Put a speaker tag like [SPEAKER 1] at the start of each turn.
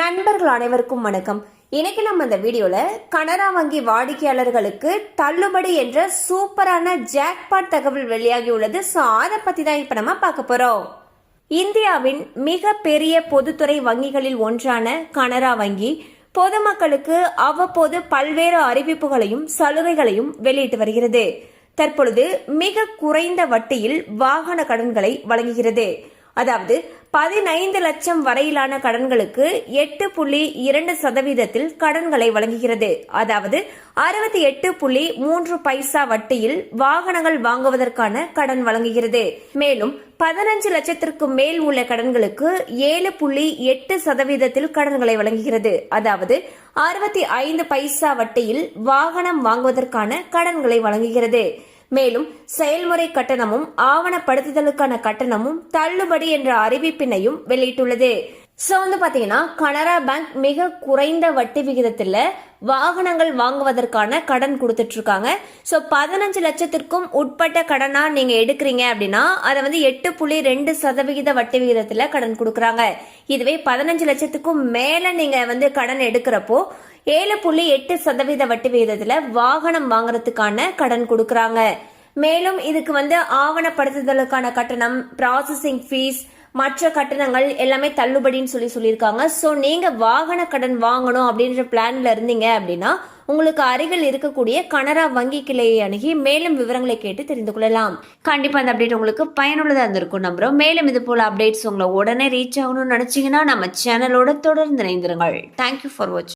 [SPEAKER 1] நண்பர்கள் அனைவருக்கும் வணக்கம். இன்னைக்கு நம்ம இந்த வீடியோல கனரா வங்கி வாடிக்கையாளர்களுக்கு தள்ளுபடி என்ற சூப்பரான ஜாக்பாட் தகவல் வெளியாகி உள்ளது. ஸோ அதை பத்தி தான் இப்ப நம்ம பார்க்க போறோம். இந்தியாவின் மிக பெரிய பொதுத்துறை வங்கிகளில் ஒன்றான கனரா வங்கி பொதுமக்களுக்கு அவ்வப்போது பல்வேறு அறிவிப்புகளையும் சலுகைகளையும் வெளியிட்டு வருகிறது. தற்பொழுது மிக குறைந்த வட்டியில் வாகன கடன்களை வழங்குகிறது. அதாவது பதினைந்து லட்சம் வரையிலான கடன்களுக்கு எட்டு புள்ளி இரண்டு சதவீதத்தில் கடன்களை வழங்குகிறது. அதாவது அறுபத்தி எட்டு புள்ளி மூன்று பைசா வட்டியில் வாகனங்கள் வாங்குவதற்கான கடன் வழங்குகிறது. மேலும் பதினஞ்சு லட்சத்திற்கு மேல் உள்ள கடன்களுக்கு ஏழு புள்ளி எட்டு சதவீதத்தில் கடன்களை வழங்குகிறது. அதாவது அறுபத்தி ஐந்து பைசா வட்டியில் வாகனம் வாங்குவதற்கான கடன்களை வழங்குகிறது. மேலும் செயல்முறை கட்டணமும் ஆவணப்படுத்துதலுக்கான கட்டணமும் தள்ளுபடி என்ற அறிவிப்பினையும் வெளியிட்டுள்ளது. ஸோ வந்து பார்த்தீங்கன்னா கனரா பேங்க் மிக குறைந்த வட்டி விகிதத்தில் வாகனங்கள் வாங்குவதற்கான கடன் கொடுத்துட்ருக்காங்க. ஸோ பதினஞ்சு லட்சத்திற்கும் உட்பட்ட கடனாக நீங்கள் எடுக்கிறீங்க அப்படின்னா அதை வந்து எட்டு புள்ளி ரெண்டு சதவிகித வட்டி விகிதத்தில் கடன் கொடுக்குறாங்க. இதுவே பதினஞ்சு லட்சத்துக்கும் மேலே நீங்கள் வந்து கடன் எடுக்கிறப்போ ஏழு புள்ளி எட்டு சதவீத வட்டி விகிதத்தில் வாகனம் வாங்குறதுக்கான கடன் கொடுக்குறாங்க. மேலும் இதுக்கு வந்து ஆவணப்படுத்துதலுக்கான கட்டணம் ப்ராசஸிங் ஃபீஸ் மற்ற கட்டணங்கள் எல்லாமே தள்ளுபடின்னு சொல்லி சொல்லியிருக்காங்க. ஸோ நீங்கள் வாகன கடன் வாங்கணும் அப்படின்ற பிளான்ல இருந்தீங்க அப்படின்னா உங்களுக்கு அருகில் இருக்கக்கூடிய கனரா வங்கி கிளையை அணுகி மேலும் விவரங்களை கேட்டு தெரிந்து கொள்ளலாம். கண்டிப்பா அந்த அப்டேட் உங்களுக்கு பயனுள்ளதா இருந்திருக்கும் நம்புறோம். மேலும் இது போல அப்டேட்ஸ் உங்களை உடனே ரீச் ஆகணும்னு நினைச்சீங்கன்னா நம்ம சேனலோட தொடர்ந்து இணைந்திருங்கள். தேங்க்யூ ஃபார் வாட்சிங்